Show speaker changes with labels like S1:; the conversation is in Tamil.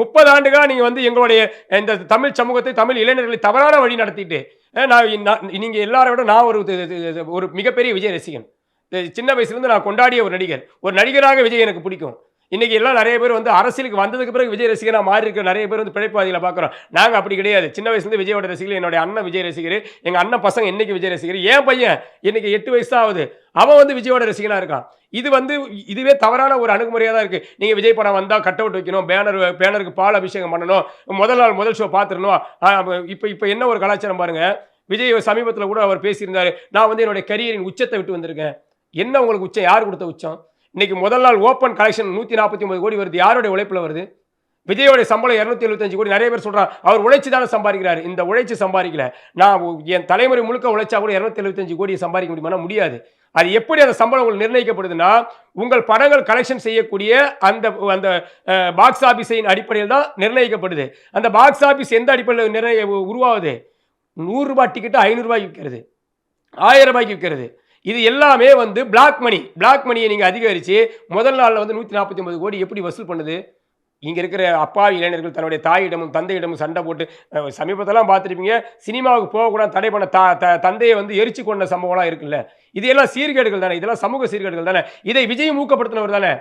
S1: முப்பது ஆண்டுகளாக நீங்கள் வந்து எங்களுடைய இந்த தமிழ் சமூகத்தை தமிழ் இளைஞர்களை தவறான வழி நடத்திட்டு நான் நீங்கள் எல்லாரை விட நான் ஒரு ஒரு மிகப்பெரிய விஜய் ரசிகன் சின்ன வயசுலேருந்து நான் கொண்டாடிய ஒரு நடிகர். ஒரு நடிகராக விஜய் எனக்கு பிடிக்கும். இன்றைக்கி எல்லாம் நிறைய பேர் வந்து அரசியலுக்கு வந்ததுக்கு பிறகு விஜய் ரசிகனா மாறி இருக்கிற நிறைய பேர் வந்து பிழைப்பாதியில் பார்க்குறோம். நாங்கள் அப்படி கிடையாது. சின்ன வயசுலேருந்து விஜயோட ரசிகர் என்னுடைய அண்ணன் விஜய் ரசிகர் எங்கள் அண்ணன் பசங்க இன்றைக்கி விஜய் ரசிகர் என் பையன் இன்றைக்கி எட்டு வயசு தான் ஆகுது அவன் வந்து விஜயோட ரசிகனா இருக்கான். இது வந்து இதுவே தவறான ஒரு அணுகுமுறையாக தான் இருக்குது நீங்கள் விஜய் படம் வந்தால் கட் அவுட் வைக்கணும் பேனர் பேனருக்கு பால் அபிஷேகம் பண்ணணும் முதல் நாள் முதல் ஷோ பார்த்துடணும். இப்போ இப்போ என்ன ஒரு கலாச்சாரம் பாருங்க. விஜய் சமீபத்தில் கூட அவர் பேசியிருந்தாரு. நான் வந்து என்னுடைய கரியரின் உச்சத்தை விட்டு வந்திருக்கேன். என்ன உங்களுக்கு உச்சம்? யார் கொடுத்த உச்சம்? இன்னைக்கு முதல் நாள் ஓப்பன் கலெக்ஷன் நூற்றி நாற்பத்தி ஒன்பது கோடி வருது. யாருடைய உழைப்பில் வருது? விஜயோட சம்பளம் இரநூத்தி எழுபத்தஞ்சு கோடி. நிறைய பேர் சொல்கிறார் அவர் உழைச்சி தானே சம்பாதிக்கிறாரு. இந்த உழைச்சி சம்பாதிக்கல. நான் என் தலைமுறை முழுக்க உழைச்சா கூட இரநூத்தி எழுபத்தஞ்சு கோடியை சம்பாதிக்க முடியுமா முடியாது. அது எப்படி அந்த சம்பளம் உங்களுக்கு நிர்ணயிக்கப்படுதுன்னா உங்கள் படங்கள் கலெக்ஷன் செய்யக்கூடிய அந்த அந்த பாக்ஸ் ஆஃபீஸின் அடிப்படையில் தான் நிர்ணயிக்கப்படுது. அந்த பாக்ஸ் ஆஃபீஸ் எந்த அடிப்படையில் நிர்ணய உருவாகுது? நூறுரூபா டிக்கெட்டு ஐநூறுரூபாய்க்கு விற்கிறது. ஆயிரம் ரூபாய்க்கு விற்கிறது. இது எல்லாமே வந்து பிளாக் மணி பிளாக் மணியை நீங்கள் அதிகரித்து முதல் நாளில் வந்து நூற்றி நாற்பத்தி ஒன்பது கோடி எப்படி வசூல் பண்ணுது? இங்கே இருக்கிற அப்பாவி இளைஞர்கள் தன்னுடைய தாயிடமும் தந்தையிடமும் சண்டை போட்டு சமீபத்தெல்லாம் பார்த்துருப்பீங்க சினிமாவுக்கு போகக்கூடாது தடை பண்ண தா த தந்தையை வந்து எரிச்சு கொண்ட சம்பவம்லாம் இருக்குல்ல. இதெல்லாம் சீர்கேடுகள் தானே? இதெல்லாம் சமூக சீர்கேடுகள் தானே? இதை விஜய் ஊக்கப்படுத்தினவர் தானே?